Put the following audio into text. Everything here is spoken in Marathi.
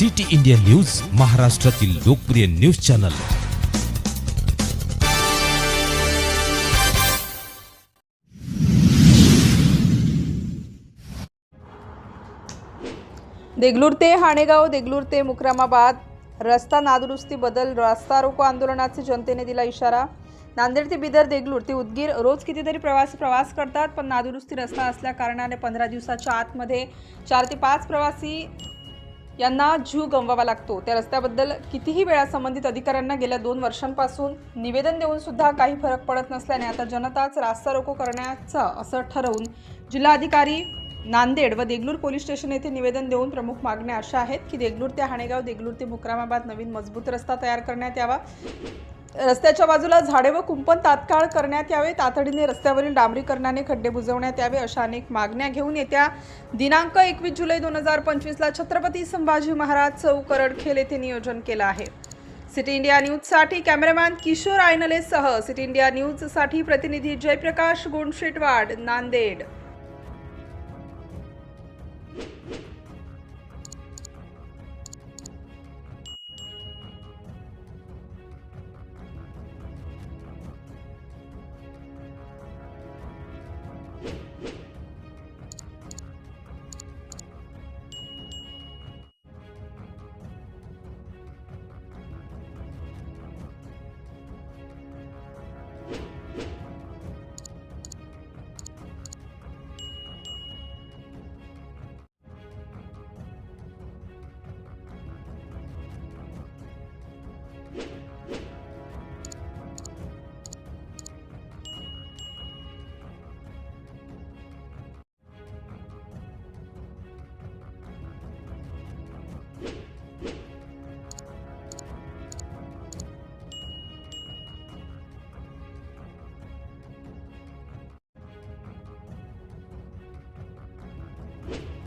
सिटी इंडिया न्यूज महाराष्ट्रातील लोकप्रिय न्यूज चॅनल. देगलूर ते हाणेगाव देगलूर ते मुक्रामाबाद. रस्ता नादुरुस्ती बदल रस्ता रोको आंदोलनाचे जनतेने दिला इशारा. नांदेड ते बिदर देगलूर ते उदगीर रोज कितीतरी प्रवासी प्रवास करतात पण नादुरुस्ती रस्ता असल्या कारणाने पंधरा दिवसाच्या आतमध्ये चार ते पाच प्रवासी यांना जीव गमवावा लागतो. त्या रस्त्याबद्दल कितीही वेळा संबंधित अधिकाऱ्यांना गेल्या दोन वर्षांपासून निवेदन देऊन सुद्धा काही फरक पडत नसल्याने आता जनताच रास्ता रोको करण्याचं असं ठरवून जिल्हाधिकारी नांदेड व देगलूर पोलीस स्टेशन येथे निवेदन देऊन प्रमुख मागण्या अशा आहेत की देगलूर ते हाणेगाव देगलूर ते मुक्रामाबाद नवीन मजबूत रस्ता तयार करण्यात यावा. रस्त्याच्या बाजूला झाडे व कुंपण तात्काळ करण्यात यावे. तातडीने रस्त्यावरील डांबरीकरणाने खड्डे बुजवण्यात यावे अशा अनेक मागण्या घेऊन येत्या. दिनांक एकवीस जुलै दोन हजार पंचवीसला छत्रपती संभाजी महाराज चौक करडखेल येथे नियोजन केलं आहे. सिटी इंडिया न्यूजसाठी कॅमेरामॅन किशोर आयनलेसह सिटी इंडिया न्यूजसाठी प्रतिनिधी जयप्रकाश गोंडशेटवाड नांदेड. you.